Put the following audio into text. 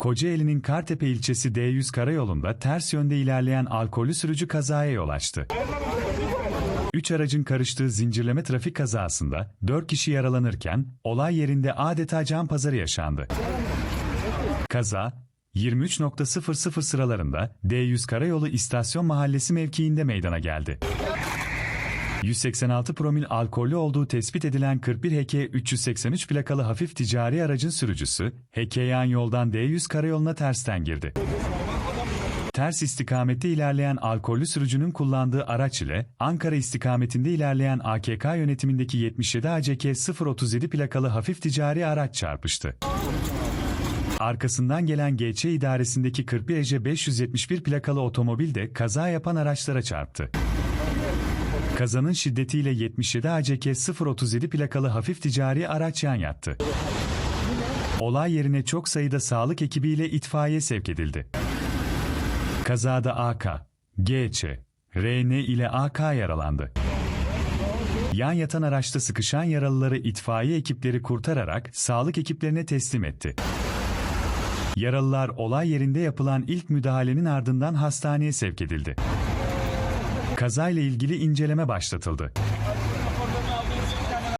Kocaeli'nin Kartepe ilçesi D100 karayolunda ters yönde ilerleyen alkollü sürücü kazaya yol açtı. Üç aracın karıştığı zincirleme trafik kazasında 4 kişi yaralanırken olay yerinde adeta can pazarı yaşandı. Kaza 23.00 sıralarında D100 Karayolu İstasyon Mahallesi mevkiinde meydana geldi. 186 promil alkollü olduğu tespit edilen 41 HK 383 plakalı hafif ticari aracın sürücüsü, HK yan yoldan D100 karayoluna tersten girdi. Ters istikamette ilerleyen alkollü sürücünün kullandığı araç ile Ankara istikametinde ilerleyen AKK yönetimindeki 77 ACK 037 plakalı hafif ticari araç çarpıştı. Arkasından gelen GÇ idaresindeki 41 EC 571 plakalı otomobil de kaza yapan araçlara çarptı. Kazanın şiddetiyle 77 ACK 037 plakalı hafif ticari araç yan yattı. Olay yerine çok sayıda sağlık ekibiyle itfaiye sevk edildi. Kazada AK, GÇ, RN ile AK yaralandı. Yan yatan araçta sıkışan yaralıları itfaiye ekipleri kurtararak sağlık ekiplerine teslim etti. Yaralılar olay yerinde yapılan ilk müdahalenin ardından hastaneye sevk edildi. Kazayla ilgili inceleme başlatıldı.